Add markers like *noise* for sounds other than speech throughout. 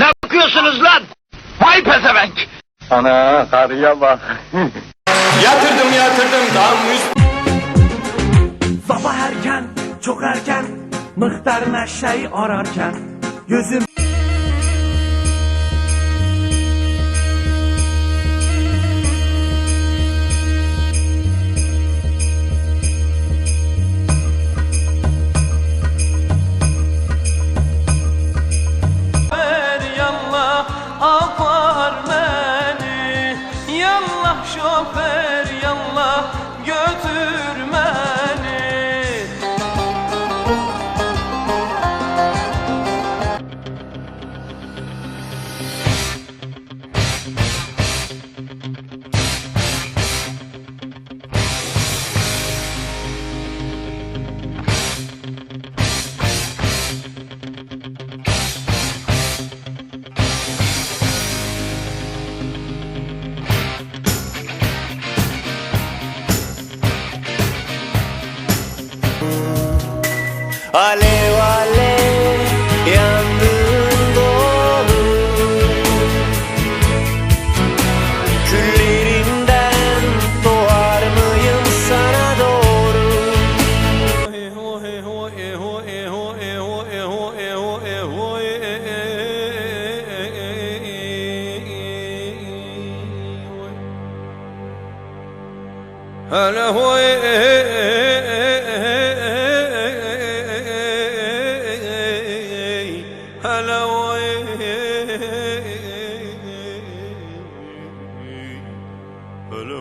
Ne bakıyorsunuz lan? Vay pezevenk! Ana karıya bak. *laughs* Yatırdım yatırdım dam üst Sabah erken, çok erken Mıhtar neşeyi ararken Gözüm Alev alev yandığın dolu Küllerinden doğar mıyım sana doğru Hele hoy hele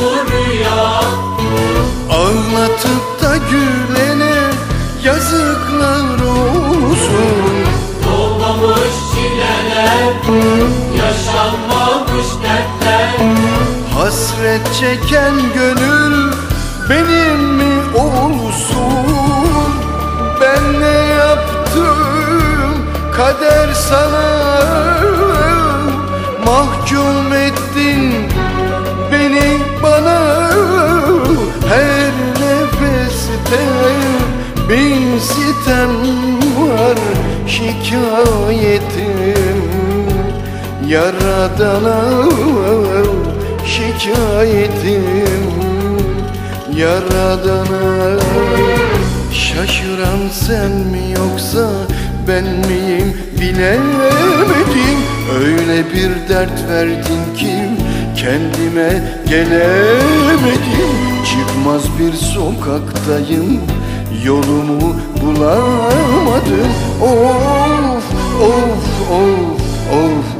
bu rüya. Ağlatıp da gülene yazıklar olsun Dolmamış çileler, yaşanmamış dertler. Hasret çeken gönül benim mi olsun Ben ne yaptım kader sana Mahkum ettin şikayetim Yaradana şikayetim Yaradana Şaşıran sen mi yoksa ben miyim bilemedim. Öyle bir dert verdin ki kendime gelemedim. Çıkmaz bir sokaktayım yolumu bulamadım. Of of of of